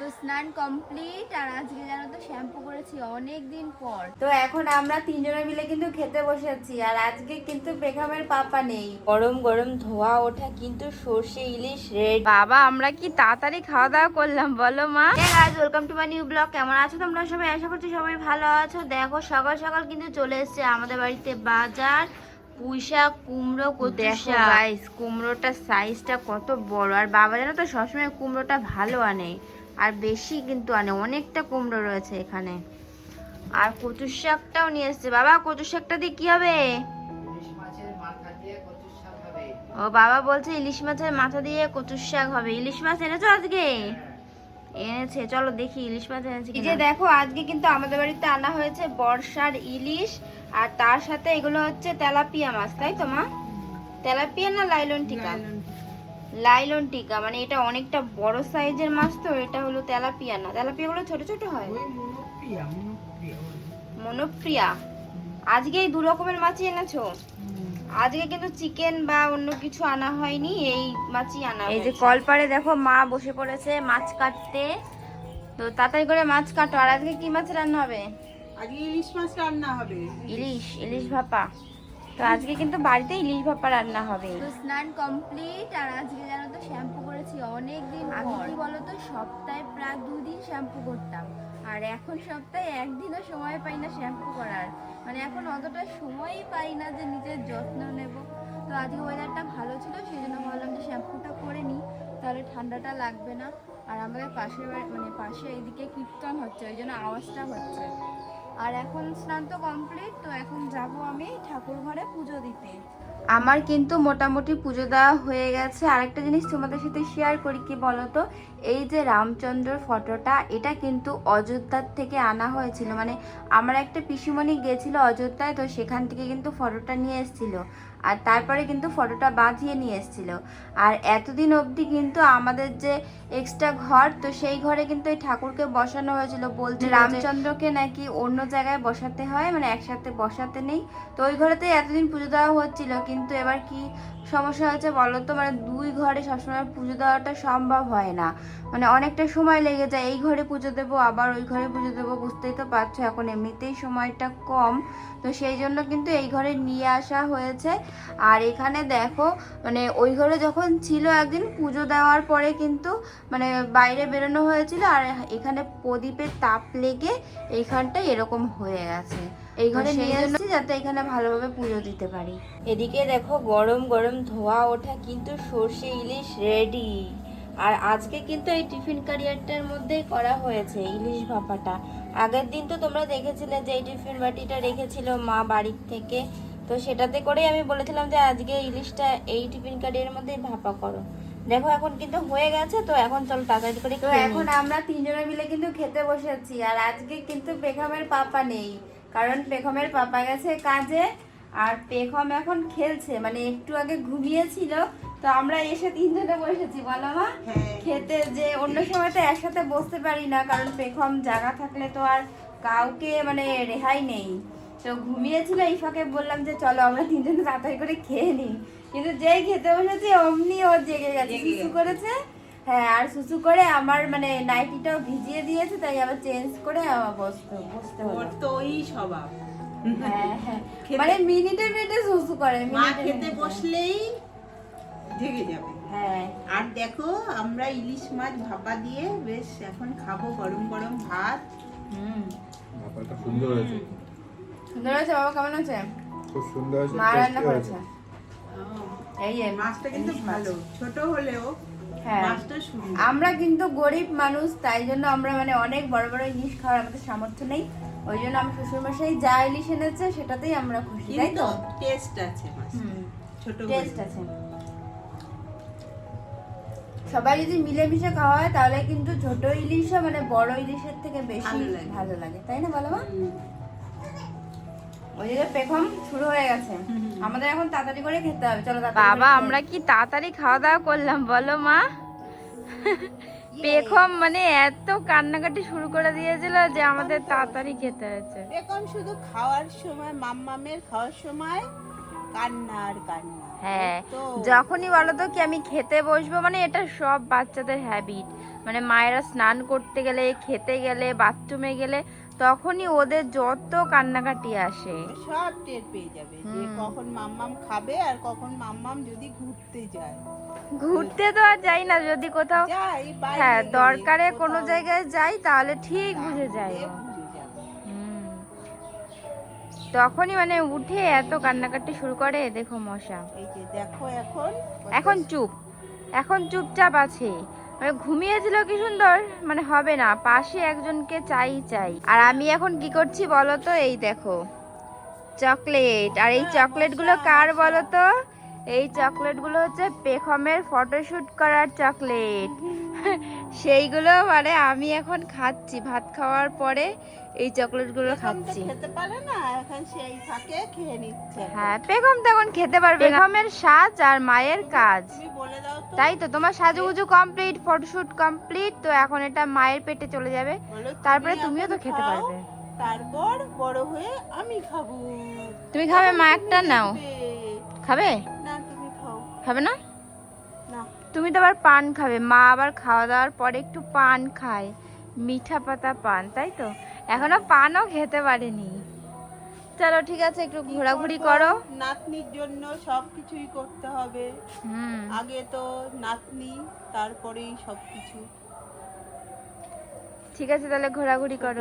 তো স্নান কমপ্লিট আর আজকে জানো তো শ্যাম্পু করেছি অনেক দিন পর। তো এখন আমরা তিনজনে মিলে কিন্তু খেতে বসেছি আর আজকে কিন্তু বেগমের পাপা নেই। গরম গরম ধোয়া ওঠা কিন্তু সর্ষে ইলিশ রেড বাবা আমরা কি তাড়াতাড়ি খাওয়া দাওয়া করলাম বলো মা। Guys welcome to my new vlog কেমন আছো তোমরা সবাই? আশা করছি সবাই ভালো আছো। দেখো সকাল সকাল কিন্তু চলে এসেছে আমাদের বাড়িতে বাজার। পুঁই শাক কুমড়ো কচু দেখো গাইস কুমড়োটার সাইজটা কত বড়। আর বাবা জানো তো সবসময় কুমড়োটা ভালো আনে। আর বেশি কিন্তু আনে অনেকটা কুমড়ো রয়েছে এখানে। আর কচুর শাকটাও নিয়ে এসছে। বাবা কচুর শাকটা দিয়ে কি হবে? ও বাবা বলছে ইলিশ মাছের মাথা দিয়ে কচুর শাক হবে। ইলিশ মাছ এনেছো আজকে? এনেছে। চলো দেখি ইলিশ মাছ এনেছে এই যে দেখো আজকে কিন্তু আমাদের বাড়িতে আনা হয়েছে বর্ষার ইলিশ আর তার সাথে এগুলো হচ্ছে তেলাপিয়া মাছ তাই তো মা? তেলাপিয়া না লাইলন টিকা? লাইলন টিকা মানে এটা অনেকটা বড় সাইজের মাছ তো এটা হলো তেলাপিয়া না। তেলাপিয়া গুলো ছোট ছোট হয়? মনোপ্রিয়া আজকে এই দু রকমের মাছই এনেছো? আজকে কিন্তু চিকেন বা অন্য কিছু আনা হয়নি এই মাছই আনা এই যে। কলপারে দেখো মা বসে পড়েছে মাছ কাটতে। তো তাড়াতাড়ি করে মাছ কাটো। আর আজকে কি মাছ রান্না হবে? আজকে ইলিশ মাছ রান্না হবে। ইলিশ ইলিশ ভাপা। তো আজকে কিন্তু বাড়িতে ইলিশ ভাপা রান্না হবে। তো স্নান কমপ্লিট আর আজকে জানো তো শ্যাম্পু করেছি অনেক দিন আমি কি বলো তো? সপ্তাহে প্রায় দুদিন শ্যাম্পু করতাম। আর এখন সপ্তাহে একদিনও সময় পাই না শ্যাম্পু করার। মানে এখন অতটা সময়ই পাই না যে নিজের যত্ন নেব। তো আজকে ওয়েদারটা ভালো ছিল সেই জন্য ভাবলাম যে শ্যাম্পুটা করে নিই। তাহলে ঠান্ডাটা লাগবে না। আর আমাদের পাশের মানে পাশে এদিকে কীর্তন হচ্ছে ওই জন্য আওয়াজটা হচ্ছে। আর এখন স্নান তো কমপ্লিট তো এখন যাব আমি ঠাকুর ঘরে পুজো দিতে। আমার কিন্তু মোটামুটি পুজো দেওয়া হয়ে গেছে। আর একটা জিনিস তোমাদের সাথে শেয়ার করি কি বলতো? এই যে রামচন্দ্রর ফটোটা এটা কিন্তু অযোধ্যার থেকে আনা হয়েছিল। মানে আমার একটা পিসিমণি গেছিল অযোধ্যায়, তো সেখান থেকে কিন্তু ফটোটা নিয়ে এসেছিল। আর তারপরে কিন্তু ফটোটা বাঁধিয়ে নিয়ে এসেছিল। আর এতদিন অবধি কিন্তু আমাদের যে এক্সট্রা ঘর তো সেই ঘরে কিন্তু এই ঠাকুরকে বসানো হয়েছিল। বলছে রামচন্দ্রকে নাকি অন্য জায়গায় বসাতে হয় মানে একসাথে বসাতে নেই। তো ওই ঘরেতেই এতদিন পুজো দেওয়া হচ্ছিল কিন্তু এবার কি সমস্যা হয়েছে বলো তো? মানে দুই ঘরে সবসময় পুজো দেওয়াটা সম্ভব হয় না। মানে অনেকটা সময় লেগে যায় এই ঘরে পুজো দেবো আবার ওই ঘরে পুজো দেবো বুঝতেই তো পারছ। এখন এমনিতেই সময়টা কম তো সেই জন্য কিন্তু এই ঘরে নিয়ে আসা হয়েছে। আর এখানে দেখো মানে ওই ঘরে যখন ছিল একদিন পুজো দেওয়ার পরে কিন্তু মানে বাইরে বেরোনো হয়েছিল আর এখানে প্রদীপের তাপ লেগে এইখানটা এরকম হয়ে গেছে। এই ঘরে নিয়ে এসেছি যাতে এখানে ভালোভাবে পুজো দিতে পারি। এদিকে দেখো গরম গরম ধোয়া ওঠা কিন্তু সর্ষে ইলিশ রেডি আর আজকে কিন্তু এই টিফিন ক্যারিয়ারটার মধ্যেই করা হয়েছে ইলিশ ভাপাটা। আগের দিন তো তোমরা দেখেছিলে যে এই টিফিন বাটিটা রেখেছিল মা বাড়ির থেকে। তো সেটাতে করেই আমি বলেছিলাম যে আজকে ইলিশটা এই টিফিন কারির মধ্যেই ভাপা করো। দেখো এখন কিন্তু হয়ে গেছে তো এখন চলো তাড়াতাড়ি করে তো এখন আমরা তিনজনে মিলে কিন্তু খেতে বসেছি আর আজকে কিন্তু পেখমের পাপা নেই কারণ পেখমের পাপা গেছে কাজে আর পেখম এখন খেলছে মানে একটু আগে ঘুমিয়েছিল তো আমরা এসে তিনজনে বসেছি বলো মা হ্যাঁ। খেতে যে অন্য সময় তো একসাথে বসতে পারি না কারণ পেখম জায়গা থাকলে তো আর কাউকে মানে রেহাই নেই। তো ঘুমিয়েছিল এই ফাঁকে বললাম যে চলো আমরা তিনজনে তাড়াতাড়ি করে খেয়ে নিই। কিন্তু যেই খেতে বসেছি অমনি ও জেগে গেছে। জেগে করেছে? হ্যাঁ আর সুসু করে আমার মানে নাইটিটাও ভিজিয়ে দিয়েছে তাই আবার চেঞ্জ করে আমার বসতে বসতে হলো। তো ওই স্বভাব। হ্যাঁ হ্যাঁ। মানে মিনিটে মিনিটে সুসু করে মা খেতে বসলেই জেগে যাবে। হ্যাঁ। আর দেখো আমরা ইলিশ মাছ ভাপা দিয়ে বেশ এখন খাব গরম গরম ভাত। হুম। ব্যাপারটা সুন্দর হয়েছে। সুন্দর হয়েছে বাবা? কেমন আছে খুব সুন্দর হয়েছে মা রান্না করেছে। এই মাছটা কিন্তু ভালো। ছোট হলেও হ্যাঁ। আমরা কিন্তু গরিব মানুষ তাই জন্য আমরা মানে অনেক বড় বড় ইলিশ খাওয়ার আমাদের সামর্থ্য নেই। ওই জন্য আমার শ্বশুরমশাই যা ইলিশ এনেছে সেটাতেই আমরা খুশি তাই তো? টেস্ট আছে ছোট টেস্ট আছে। সবাই যদি মিলেমিশে খাওয়া হয় তাহলে কিন্তু ছোট ইলিশও মানে বড় ইলিশের থেকে বেশি ভালো লাগে। তাই না বলো মা। ওইদিকে পেখম শুরু হয়ে গেছে। আমাদের এখন তাড়াতাড়ি করে খেতে হবে। চলো বাবা আমরা কি তাড়াতাড়ি খাওয়া দাওয়া করলাম? বলো মা। পেখম মানে এত কান্নাকাটি শুরু করে দিয়েছিল যে আমাদের তাড়াতাড়ি খেতে হয়েছে। এখন শুধু খাওয়ার সময় মাম্মামের খাওয়ার সময় কান্না আর কান্না। হ্যাঁ যখনই বলো তো কি আমি খেতে বসবো মানে এটা সব বাচ্চাদের হ্যাবিট মানে মায়েরা স্নান করতে গেলে খেতে গেলে বাথরুমে গেলে তখনই ওদের যত কান্নাকাটি আসে। সব টের পেয়ে যাবে যে কখন মাম্মাম খাবে আর কখন মাম্মাম যদি ঘুরতে যায়। ঘুরতে তো আর যাই না যদি কোথাও হ্যাঁ দরকারে কোনো জায়গায় যাই তাহলে ঠিক বুঝে যায়। তখনই মানে উঠে এত কান্নাকাটি শুরু করে দেখো মশা। দেখো এখন এখন চুপ এখন চুপচাপ আছে। মানে ঘুমিয়েছিল কি সুন্দর? মানে হবে না পাশে একজনকে চাই চাই। আর আমি এখন কি করছি বলো তো? এই দেখো চকলেট। আর এই চকলেটগুলো কার বলো তো? এই চকলেটগুলো হচ্ছে পেখমের ফটোশুট করার চকলেট। সেইগুলো মানে আমি এখন খাচ্ছি ভাত খাওয়ার পরে এই চকলেটগুলো তো খাচ্ছি। খেতে পারে না এখন সেই ফাঁকে খেয়ে নিচ্ছে। হ্যাঁ পেখম তখন খেতে পারবে পেখমের সাজ আর মায়ের কাজ। বলে দাও তো তাই তো তোমার সাজুগুজু কমপ্লিট ফটোশুট কমপ্লিট তো এখন এটা মায়ের পেটে চলে যাবে। তারপরে তুমিও তো খেতে পারবে। তারপর বড় হয়ে আমি খাব। তুমি খাবে? মা একটা নাও। খাবে? না তুমি খাও। খাবে না? না। তুমি তো আবার পান খাবে। মা আবার খাওয়া দাওয়ার পরে একটু পান খায়। মিঠা পাতা পান তাই তো? এখনও পানও খেতে পারেনি। চলো ঠিক আছে একটু ঘোরাঘুরি করো। নাতনির জন্য সবকিছুই করতে হবে। আগে তো নাতনি তারপরেই সবকিছু। ঠিক আছে তাহলে ঘোরাঘুরি করো।